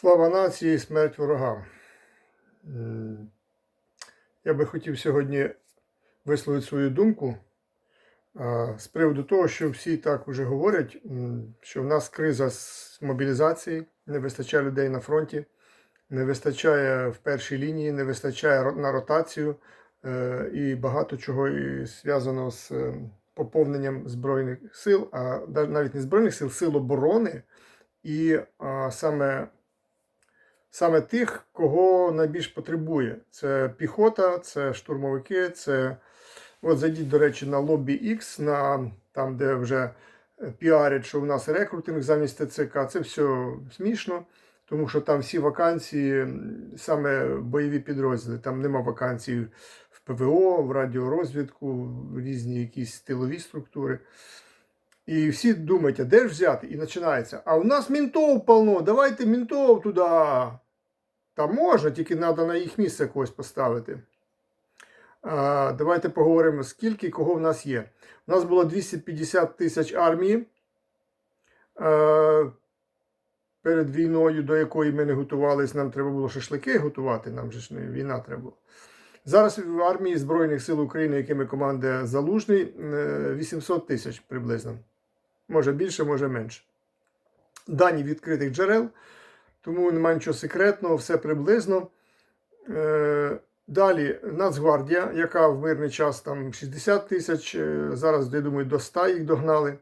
Слава нації, смерть ворогам. Я би хотів сьогодні висловити свою думку з приводу того, що всі так вже говорять, що в нас криза з мобілізації, не вистачає людей на фронті, не вистачає в першій лінії, не вистачає на ротацію е, і багато чого зв'язано з е, поповненням Збройних сил, а навіть не Збройних сил, сил оборони. І саме саме тих, кого найбільш потребує. Це піхота, це штурмовики, це. От зайдіть, до речі, на лобі X, на, там, де вже е, піарять, що в нас рекрутинг замість ТЦК. Це все смішно, тому що там всі вакансії, саме бойові підрозділи. Там нема вакансій в ПВО, в радіорозвідку, в різні якісь тилові структури. І всі думають, а де ж взяти? І починається. А у нас мінтов полно, давайте мінтов туди. Та можна, тільки треба на їх місце когось поставити. А, давайте поговоримо, скільки кого в нас є. У нас було 250 тисяч армії е, перед війною, до якої ми не готувалися. Нам треба було шашлики готувати, нам же ж не війна треба була. Зараз в армії Збройних сил України, якими командує Залужний, е, 800 тисяч приблизно. Може більше, може менше. Дані відкритих джерел, тому немає нічого секретного, все приблизно. Е, Далі Нацгвардія, яка в мирний час там 60 тисяч, е, зараз, я думаю, до 100 їх догнали.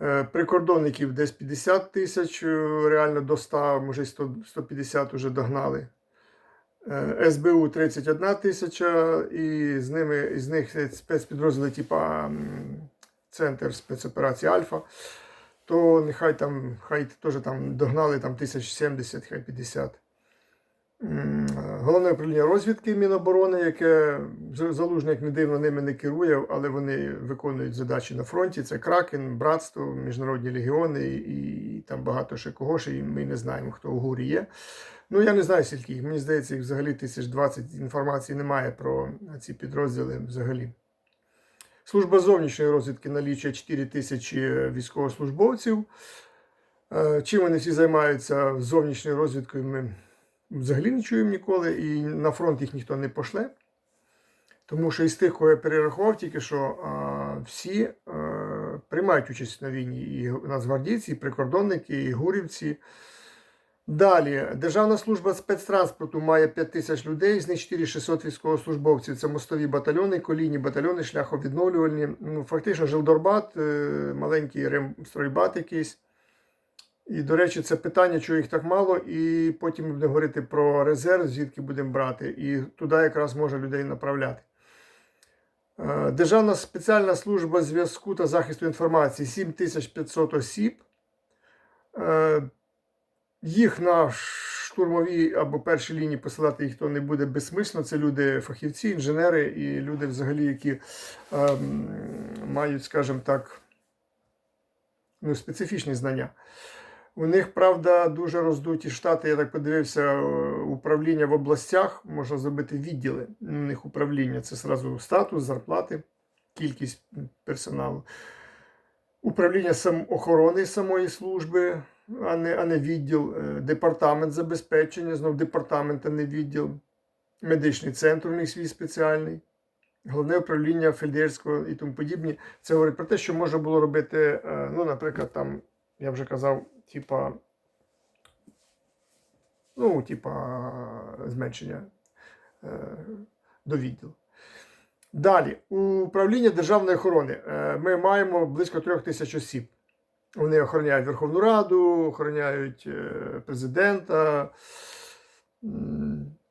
Е, Прикордонників десь 50 тисяч, реально до 100, може 100, 150 вже догнали. СБУ 31 тисяча, і з ними з них спецпідрозділи, типа Центр спецоперації Альфа, то нехай там, хай теж там догнали там 1070, хай 50. Головне управління розвідки Міноборони, яке З- залужний, як не дивно, ними не керує, але вони виконують задачі на фронті. Це Кракен, Братство, Міжнародні легіони і, і там багато ще кого ще, і ми не знаємо, хто у гурі є. Ну, я не знаю, скільки їх. Мені здається, їх взагалі 1020 інформації немає про ці підрозділи взагалі. Служба зовнішньої розвідки налічує 4 тисячі військовослужбовців. Е, Чим вони всі займаються зовнішньою розвідкою, ми взагалі не чуємо ніколи, і на фронт їх ніхто не пошле. Тому що із тих, кого я перерахував, тільки що всі е, приймають участь на війні. І нацгвардійці, і прикордонники, і гурівці. Далі, Державна служба спецтранспорту має 5 тисяч людей, з них 4600 військовослужбовців. Це мостові батальйони, колійні батальйони, шляховідновлювальні. Ну, фактично, Жилдорбат, е, маленький ремстройбат якийсь. І, до речі, це питання, чого їх так мало, і потім ми будемо говорити про резерв, звідки будемо брати, і туди якраз може людей направляти. Е, Державна спеціальна служба зв'язку та захисту інформації 7500 осіб. Їх на штурмовій або першій лінії посилати їх то не буде безсмислено. Це люди фахівці, інженери і люди, взагалі, які ем, мають, скажімо так, ну, специфічні знання. У них, правда, дуже роздуті штати. Я так подивився, е, управління в областях можна зробити відділи. У них управління це зразу статус, зарплати, кількість персоналу. Управління сам, охорони самої служби, а не, а не відділ, Е, департамент забезпечення, знов департамент, а не відділ, медичний центр у них свій спеціальний, головне управління Фельдєрського і тому подібні. Це говорить про те, що можна було робити, е, ну, наприклад, там, я вже казав, типа, ну, типа, зменшення е, до відділу. Далі, управління державної охорони. Е, Ми маємо близько трьох тисяч осіб. Вони охороняють Верховну Раду, охороняють е, президента.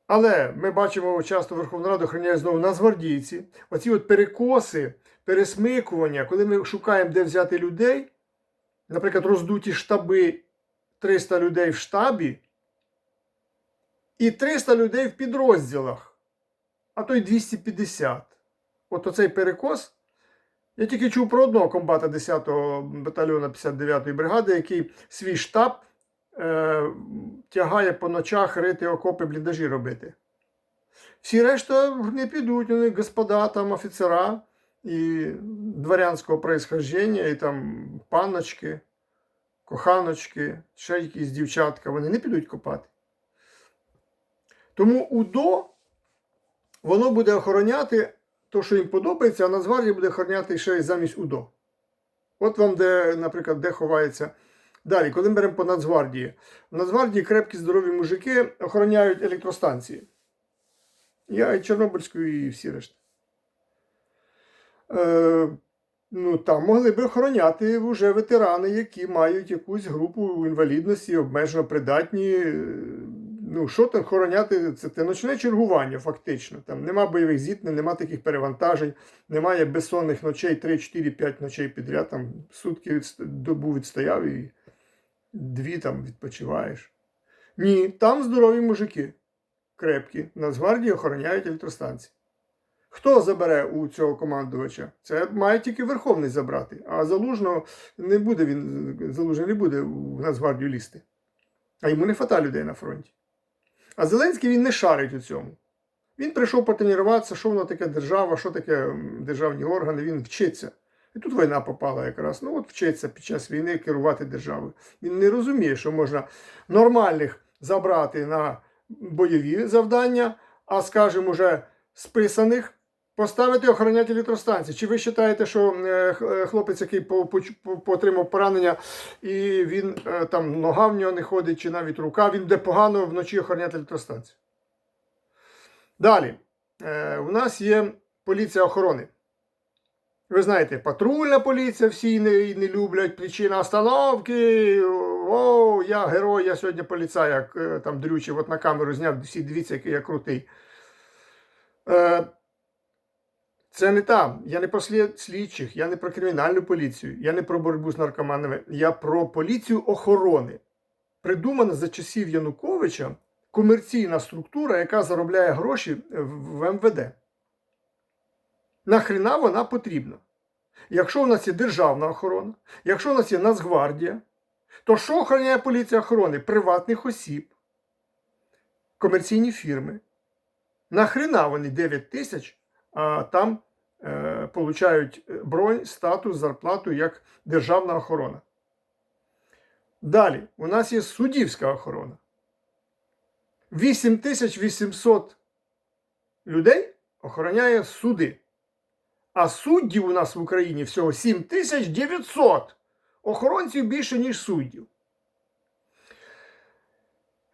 Але ми бачимо, часто Верховну Раду охороняють знову нацгвардійці. Оці от перекоси, пересмикування, коли ми шукаємо, де взяти людей, наприклад, роздуті штаби 300 людей в штабі і 300 людей в підрозділах, а то й 250. От оцей перекос. Я тільки чув про одного комбата 10-го батальйону 59-ї бригади, який свій штаб е, тягає по ночах рити окопи, бліндажі робити. Всі решта не підуть, вони господа, там офіцера і дворянського происхождення, і там панночки. коханочки, ще якісь дівчатка, вони не підуть копати. Тому УДО воно буде охороняти те, що їм подобається, а Нацгвардія буде охороняти ще й замість УДО. От вам, де, наприклад, де ховається. Далі, коли ми беремо по Нацгвардії, в Нацгвардії крепкі здорові мужики охороняють електростанції. Я і Чорнобильську, і всі решта. Е, ну, там могли би охороняти вже ветерани, які мають якусь групу інвалідності, обмежено придатні. Ну, що там охороняти? Це те ночне чергування, фактично. Там нема бойових зіткнень, нема таких перевантажень, немає безсонних ночей 3, 4, 5 ночей підряд. Там сутки добу відстояв і дві там відпочиваєш. Ні, там здорові мужики крепкі. Нацгвардії охороняють електростанції. Хто забере у цього командувача? Це має тільки Верховний забрати. А залужно не буде він, залужний не буде в Нацгвардію лізти. А йому не фата людей на фронті. А Зеленський він не шарить у цьому. Він прийшов потренуватися, що воно таке держава, що таке державні органи, він вчиться. І тут війна попала якраз. Ну от вчиться під час війни керувати державою. Він не розуміє, що можна нормальних забрати на бойові завдання, а, скажімо, уже списаних поставити охороняти електростанції. Чи ви вважаєте, що е, е, хлопець, який отримав поранення, і він е, там нога в нього не ходить, чи навіть рука, він буде погано вночі охороняти електростанцію? Далі. У нас є поліція охорони. Ви знаєте, патрульна поліція всі не, не люблять, причина остановки. О, я герой, я сьогодні поліцай, як там дрючив, от на камеру зняв, всі дивіться, який я крутий. Це не там. Я не про слідчих, я не про кримінальну поліцію, я не про боротьбу з наркоманами, я про поліцію охорони. Придумана за часів Януковича комерційна структура, яка заробляє гроші в в МВД. Нахріна вона потрібна? Якщо у нас є державна охорона, якщо у нас є Нацгвардія, то що охороняє поліція охорони? Приватних осіб, комерційні фірми. Нахріна вони 9 тисяч, а там получають бронь, статус, зарплату як державна охорона. Далі, у нас є суддівська охорона. 8800 людей охороняє суди. А суддів у нас в Україні всього 7900. Охоронців більше, ніж суддів.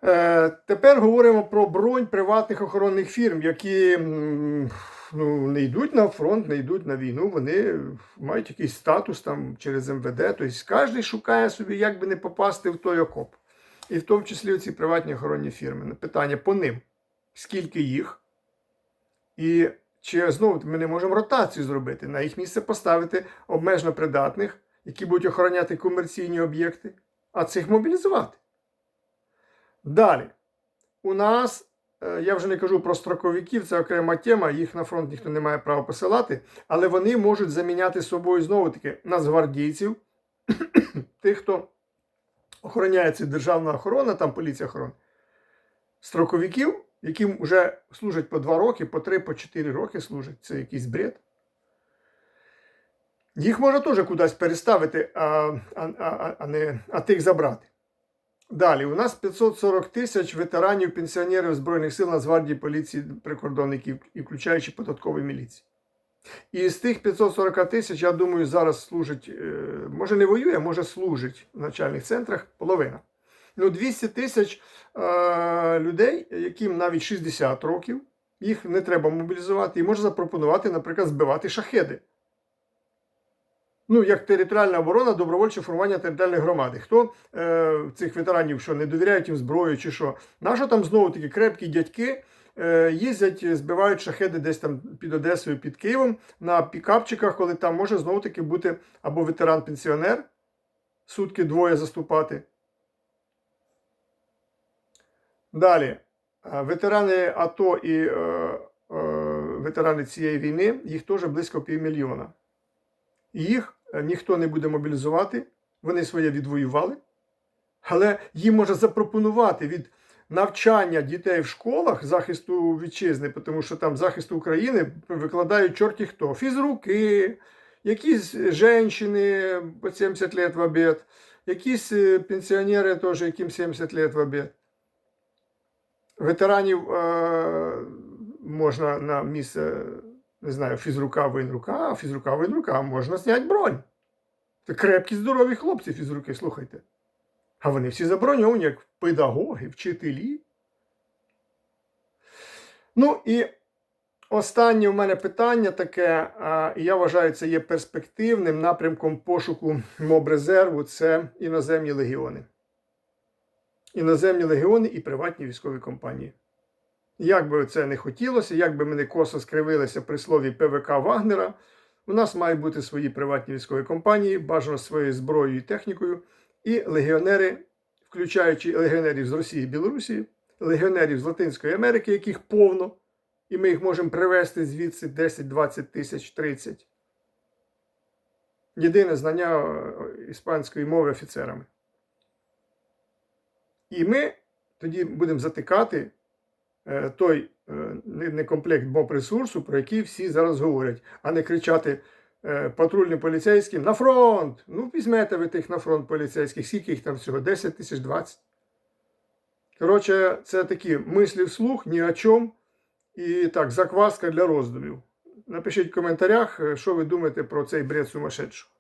Е, тепер говоримо про бронь приватних охоронних фірм, які ну, не йдуть на фронт, не йдуть на війну, вони мають якийсь статус там через МВД. Тобто кожен шукає собі, як би не попасти в той окоп. І в тому числі ці приватні охоронні фірми. Питання по ним. Скільки їх? І чи знову ми не можемо ротацію зробити, на їх місце поставити обмежено придатних, які будуть охороняти комерційні об'єкти, а цих мобілізувати. Далі. У нас, я вже не кажу про строковиків, це окрема тема, їх на фронт ніхто не має права посилати, але вони можуть заміняти собою знову таки нацгвардійців, тих, хто охороняє це державна охорона, там поліція охорони, строковиків, яким вже служать по 2 роки, по 3, по 4 роки служать. Це якийсь бред. Їх можна теж кудись переставити, а, а, а, а, не, а тих забрати. Далі, у нас 540 тисяч ветеранів, пенсіонерів Збройних сил Нацгвардії, поліції, прикордонників, і включаючи податкової міліції. І з тих 540 тисяч, я думаю, зараз служить, е, може не воює, може служить в начальних центрах половина. Ну, 200 тисяч е, людей, яким навіть 60 років, їх не треба мобілізувати, і можна запропонувати, наприклад, збивати шахеди. Ну, як територіальна оборона, добровольче формування територіальної громади. Хто е, цих ветеранів, що не довіряють їм зброю чи що? Нащо там знову такі крепкі дядьки е, їздять, збивають шахеди десь там під Одесою, під Києвом на пікапчиках, коли там може знову таки бути або ветеран-пенсіонер, сутки двоє заступати. Далі. Е, Ветерани АТО і е, е, ветерани цієї війни, їх теж близько півмільйона. Їх е, ніхто не буде мобілізувати, вони своє відвоювали, але їм може запропонувати від навчання дітей в школах захисту вітчизни, тому що там захисту України викладають чорті хто. Фізруки, якісь жінки по 70 років в обід, якісь е, пенсіонери теж, яким 70 років в обід. Ветеранів е, можна на місце, не знаю, фізрука, воєнрука, а фізрука, воєнрука можна зняти бронь. Це крепкі, здорові хлопці фізруки, слухайте. А вони всі заброньовані, як педагоги, вчителі. Ну і останнє в мене питання таке, і я вважаю, це є перспективним напрямком пошуку мобрезерву це іноземні легіони. Іноземні легіони і приватні військові компанії. Як би це не хотілося, як би ми не косо скривилися при слові ПВК Вагнера, у нас мають бути свої приватні військові компанії, бажано своєю зброєю і технікою, і легіонери, включаючи легіонерів з Росії і Білорусі, легіонерів з Латинської Америки, яких повно, і ми їх можемо привезти звідси 10, 20 тисяч 30. Єдине знання е, іспанської мови офіцерами. І ми тоді будемо затикати той е, не- некомплект моб-ресурсу, про який всі зараз говорять, а не кричати е, патрульним поліцейським на фронт. Ну, візьмете ви тих на фронт поліцейських, скільки їх там всього? 10 тисяч 20. Коротше, це такі мислі вслух, ні о чому. І так, закваска для роздумів. Напишіть в коментарях, е, що ви думаєте про цей бред сумасшедшого.